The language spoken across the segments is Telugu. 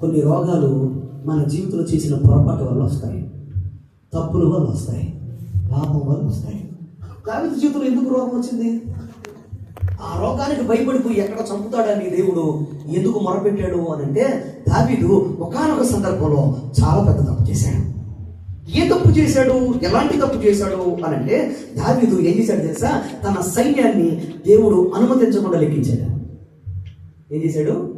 కొన్ని రోగాలు మన జీవితంలో చేసిన పొరపాటు వల్ల వస్తాయి. తప్పుల వల్ల వస్తాయి. పాపం వల్ల వస్తాయి. దావిది జీవితంలో ఎందుకు రోగం వచ్చింది? ఆ రోగానికి భయపడిపోయి ఎక్కడ చంపుతాడని దేవుడు? ఎందుకు మొరపెట్టాడు అని అంటే దావీదు ఒకానొక సందర్భంలో చాలా పెద్ద తప్పు చేశాడు. ఏ తప్పు చేశాడు? ఎలాంటి తప్పు చేశాడు అని అంటే దావీదు ఏం చేశాడు తెలుసా? తన సైన్యాన్ని దేవుడు అనుమతించకుండా లెక్కించాడు. ఏం చేశాడు?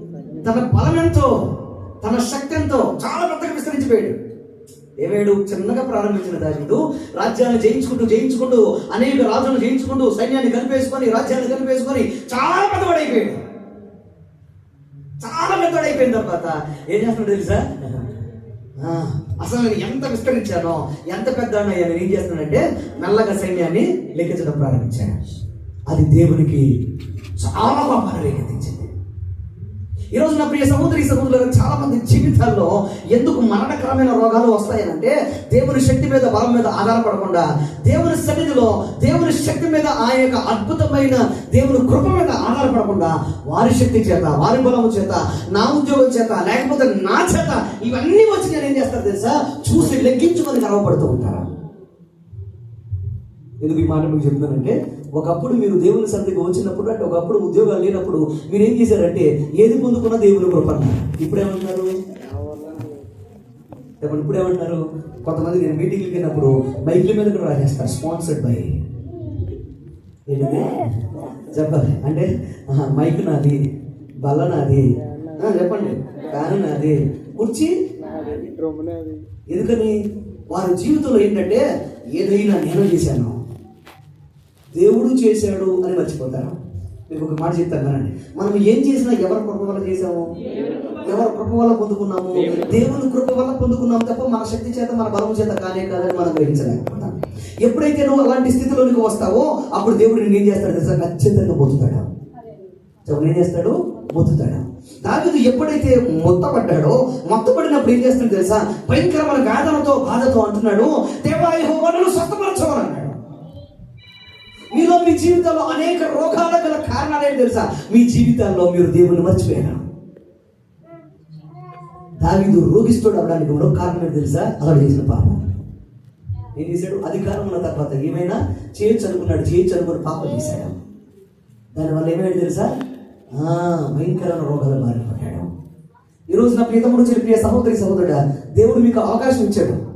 తన బలమెంతో తన శక్తి ఎంతో చాలా పెద్దగా విస్తరించిపోయాడు. ఏమేడు చిన్నగా ప్రారంభించిన దావీదు రాజ్యాన్ని జయించుకుంటూ జయించుకుంటూ అనేక రాజులను జయించుకుంటూ సైన్యాన్ని కలిపేసుకొని రాజ్యాన్ని కలిపేసుకొని చాలా పెద్దవాడైపోయాడు. చాలా పెద్దవాడైపోయిన తర్వాత ఏం చేస్తున్నాడు తెలుసా? అసలు నేను ఎంత విస్తరించానో ఎంత పెద్ద నేను ఏం చేస్తున్నానంటే మెల్లగా సైన్యాన్ని లెక్కించడం ప్రారంభించాను. అది దేవునికి చాలా గొప్ప రేకెత్తించింది. ఈరోజు నా ప్రియ సహోదరి సహోదరులు చాలా మంది జీవితాల్లో ఎందుకు మరణకరమైన రోగాలు వస్తాయనంటే దేవుని శక్తి మీద బలం మీద ఆధారపడకుండా దేవుని సన్నిధిలో దేవుని శక్తి మీద ఆ యొక్క అద్భుతమైన దేవుని కృప మీద ఆధారపడకుండా వారి శక్తి చేత వారి బలము చేత నా ఉద్యోగం చేత లేకపోతే నా చేత ఇవన్నీ వచ్చి నేను ఏం చేస్తాను తెలుసా? చూసి లెక్కించుకొని గర్వపడుతూ ఉంటారా ఎందుకు ఈ మాట మీకు చెప్తున్నానంటే ఒకప్పుడు మీరు దేవుని సన్నిధికి వచ్చినప్పుడు అంటే ఒకప్పుడు ఉద్యోగాలు లేనప్పుడు మీరు ఏం చేశారంటే ఏది పొందుకున్న దేవుని కృప అన్నారు. ఇప్పుడు ఏమంటున్నారు చెప్పండి ఇప్పుడు ఏమంటున్నారు కొంతమంది నేను మీటింగ్కి వెళ్ళినప్పుడు బైక్ల మీద కూడా రాసేస్తారు స్పాన్సర్డ్ బై ఏంటది చెప్పాలి. అంటే మైక్ నాది బల్ల నాది చెప్పండి. ఫ్యాన్ నాది కుర్చీ? ఎందుకని? వారి జీవితంలో ఏంటంటే ఏదైనా నేను చేశాను. దేవుడు చేశాడు అని మర్చిపోతారు? మీకు ఒక మాట చెప్తాను కదండి మనం ఏం చేసినా ఎవరి కృప వల్ల చేసాము ఎవరి కృప వల్ల పొందుకున్నాము? దేవుని కృప వల్ల పొందుకున్నాము తప్ప మన శక్తి చేత మన బలం చేత కానే కాదని మనం గ్రహించలేకపోతాం. ఎప్పుడైతే నువ్వు అలాంటి స్థితిలోనికి వస్తావో అప్పుడు దేవుడు నేను ఏం చేస్తాడు తెలుసా? ఖచ్చితంగా పోతుంటాడు ఏం చేస్తాడు? మొత్తుతాడు. దావీదు ఎప్పుడైతే మొత్తపడ్డాడో మొత్తపడినప్పుడు ఏం చేస్తాడు తెలుసా? భయంకరమైన వేదనతో బాధతో అంటున్నాడు దేవాయి హోమను స్వస్థపరచమని అన్నాడు మీలో మీ జీవితంలో అనేక రోగాల గల కారణాలు ఏంటి తెలుసా? మీ జీవితాల్లో మీరు దేవుని మర్చిపోయారు? దాని రోగిస్తుడు అవడానికి మరో కారణం ఏంటి తెలుసా? అలా చేసిన పాపం. ఏం చేశాడు? అధికారం ఉన్న తర్వాత ఏమైనా చేయొచ్చు అనుకున్నాడు చేయొచ్చు అనుకుని పాపం చేశాడు. దానివల్ల ఏమైంది తెలుసా? భయంకరమైన రోగాలు మారిపోయాడు. ఈరోజు నా ప్రియతముడు చెప్పే సహోదరి సహోదరుడు దేవుడు మీకు అవకాశం ఇచ్చాడు.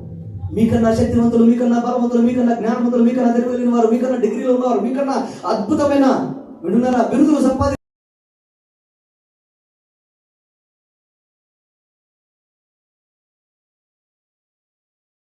మీకన్నా శక్తివంతులు మీకన్నా బలవంతులు మీకన్నా జ్ఞానవంతులు మీకన్నా తెలియని వారు మీకన్నా డిగ్రీలో ఉన్నవారు మీకన్నా అద్భుతమైన వింటున్నారా? బిరుదులు సంపాది